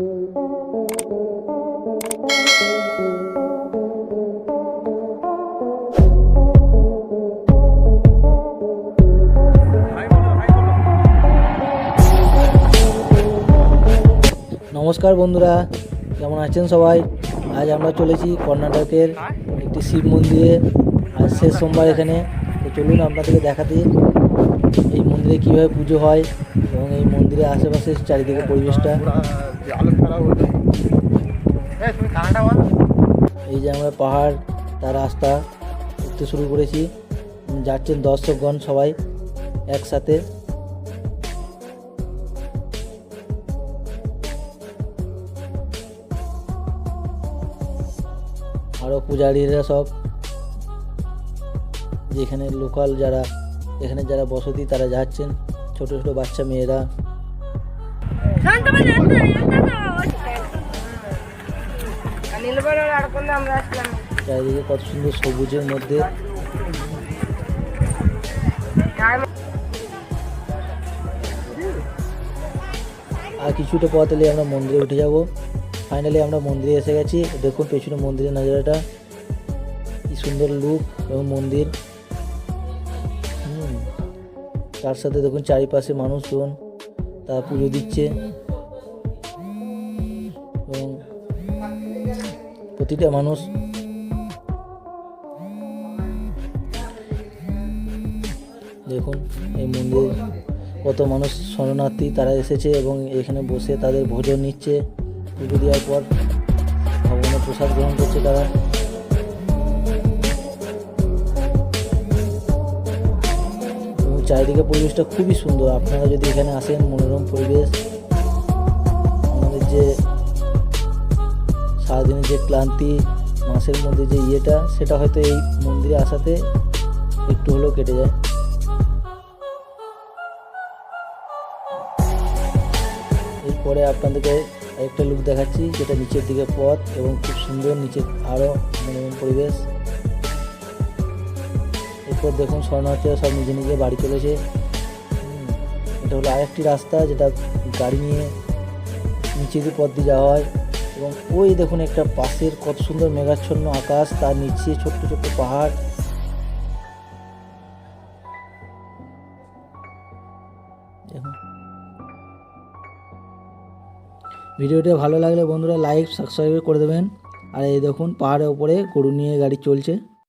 নমস্কার বন্ধুরা, কেমন আছেন সবাই? আজ আমরা চলেছি কর্ণাটকের একটি শিব মন্দিরে, আজ শেষ সোমবার এখানে। তো চলুন আপনাদেরকে দেখাতে এই মন্দিরে কীভাবে পুজো হয় এবং এই মন্দিরের আশেপাশের চারিদিকে পরিবেশটা। এই যে আমরা পাহাড়, তার রাস্তা উঠতে শুরু করেছি। যাচ্ছেন দর্শকগণ সবাই একসাথে। আরও পূজারীরা সব, যেখানে লোকাল যারা এখানে যারা বসতি, তারা যাচ্ছেন। ছোট ছোট বাচ্চা মেয়েরা। চারিদিকে কত সুন্দর সবুজের মধ্যে। আর কিছুটা পথ এলে আমরা মন্দিরে উঠে যাব। ফাইনালি আমরা মন্দিরে এসে গেছি। দেখুন পেছনে মন্দিরের নজরাটা। কি সুন্দর লুক এবং মন্দির। তার সাথে দেখুন চারিপাশে মানুষজন তারা পুজো দিচ্ছে। এবং প্রতিটা মানুষ দেখুন এই মন্দির কত মানুষ শরণার্থী তারা এসেছে এবং এখানে বসে তাদের ভোজন নিচ্ছে। পুজো দেওয়ার পর ভগবানের প্রসাদ গ্রহণ করছে তারা। চারিদিকে পরিবেশটা খুবই সুন্দর। আপনারা যদি এখানে আসেন, মনোরম পরিবেশ, আমাদের যে সারাদিনের যে ক্লান্তি মাসের মধ্যে যে ইয়েটা, সেটা হয়তো এই মন্দিরে আসাতে একটু হলেও কেটে যায়। এরপরে আপনাদেরকে একটা লুক দেখাচ্ছি, যেটা নিচের দিকে পথ এবং খুব সুন্দর নিচের আরও মনোরম পরিবেশ। এরপর দেখুন শরণার্থীরা সব নিজে নিজে বাড়ি চলেছে। এটা হলো আরেকটি রাস্তা যেটা গাড়ি নিয়ে নিচে দিয়ে পথ দিয়ে যাওয়া হয়। এবং ওই দেখুন একটা পাশের কত সুন্দর মেঘাচ্ছন্ন আকাশ, তার নিচে ছোট্ট ছোট্ট পাহাড়। ভিডিওটা ভালো লাগলে বন্ধুরা লাইক, সাবস্ক্রাইব করে দেবেন। আর এই দেখুন পাহাড়ের উপরে গরু নিয়ে গাড়ি চলছে।